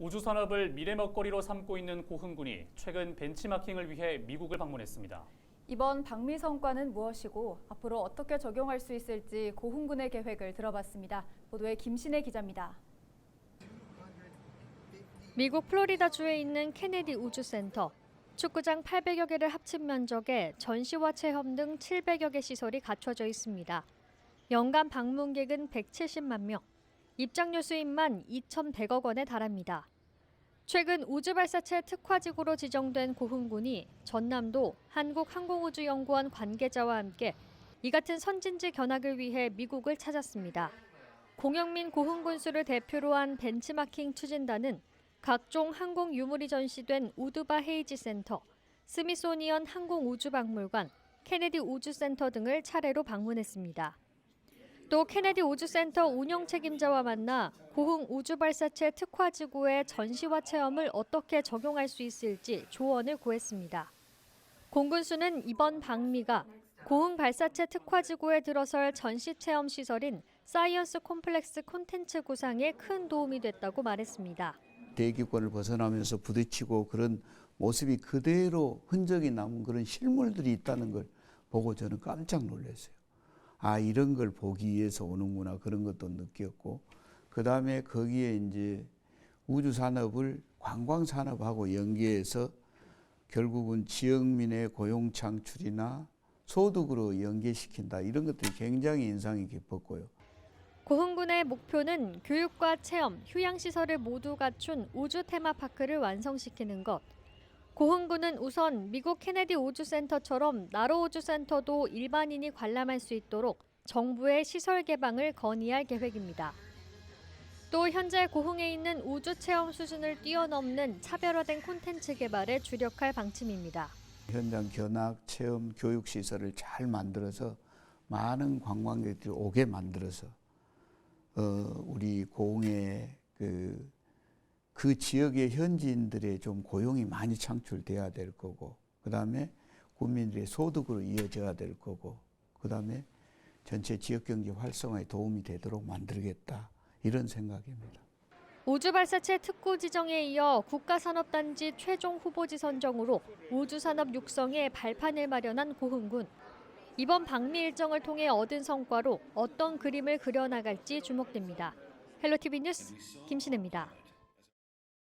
우주 산업을 미래 먹거리로 삼고 있는 고흥군이 최근 벤치마킹을 위해 미국을 방문했습니다. 이번 방미 성과는 무엇이고 앞으로 어떻게 적용할 수 있을지 고흥군의 계획을 들어봤습니다. 보도에 김신혜 기자입니다. 미국 플로리다주에 있는 케네디 우주센터. 축구장 800여 개를 합친 면적에 전시와 체험 등 700여 개 시설이 갖춰져 있습니다. 연간 방문객은 170만 명, 입장료 수입만 2,100억 원에 달합니다. 최근 우주발사체 특화지구로 지정된 고흥군이 전남도 한국항공우주연구원 관계자와 함께 이 같은 선진지 견학을 위해 미국을 찾았습니다. 공영민 고흥군수를 대표로 한 벤치마킹 추진단은 각종 항공 유물이 전시된 우드바 헤이지 센터, 스미소니언 항공우주박물관, 케네디 우주센터 등을 차례로 방문했습니다. 또 케네디 우주센터 운영 책임자와 만나 고흥 우주발사체 특화지구의 전시와 체험을 어떻게 적용할 수 있을지 조언을 구했습니다. 공군수는 이번 방미가 고흥 발사체 특화지구에 들어설 전시 체험 시설인 사이언스 콤플렉스 콘텐츠 구상에 큰 도움이 됐다고 말했습니다. 대기권을 벗어나면서 부딪히고 그런 모습이 그대로 흔적이 남은 그런 실물들이 있다는 걸 보고 저는 깜짝 놀랐어요. 아, 이런 걸 보기 위해서 오는구나 그런 것도 느꼈고, 그 다음에 거기에 이제 우주 산업을 관광 산업하고 연계해서 결국은 지역민의 고용 창출이나 소득으로 연계시킨다 이런 것들이 굉장히 인상이 깊었고요. 고흥군의 목표는 교육과 체험, 휴양 시설을 모두 갖춘 우주 테마파크를 완성시키는 것. 고흥군은 우선 미국 케네디 우주 센터처럼 나로 우주 센터도 일반인이 관람할 수 있도록 정부의 시설 개방을 건의할 계획입니다. 또 현재 고흥에 있는 우주 체험 수준을 뛰어넘는 차별화된 콘텐츠 개발에 주력할 방침입니다. 현장 견학, 체험, 교육 시설을 잘 만들어서 많은 관광객들이 오게 만들어서 어, 우리 고흥의 그, 그 지역의 현지인들의 좀 고용이 많이 창출돼야 될 거고, 그 다음에 국민들의 소득으로 이어져야 될 거고, 그 다음에 전체 지역 경제 활성화에 도움이 되도록 만들겠다 이런 생각입니다. 우주 발사체 특구 지정에 이어 국가산업단지 최종 후보지 선정으로 우주산업 육성에 발판을 마련한 고흥군. 이번 방미 일정을 통해 얻은 성과로 어떤 그림을 그려나갈지 주목됩니다. 헬로티비 뉴스 김신혜입니다.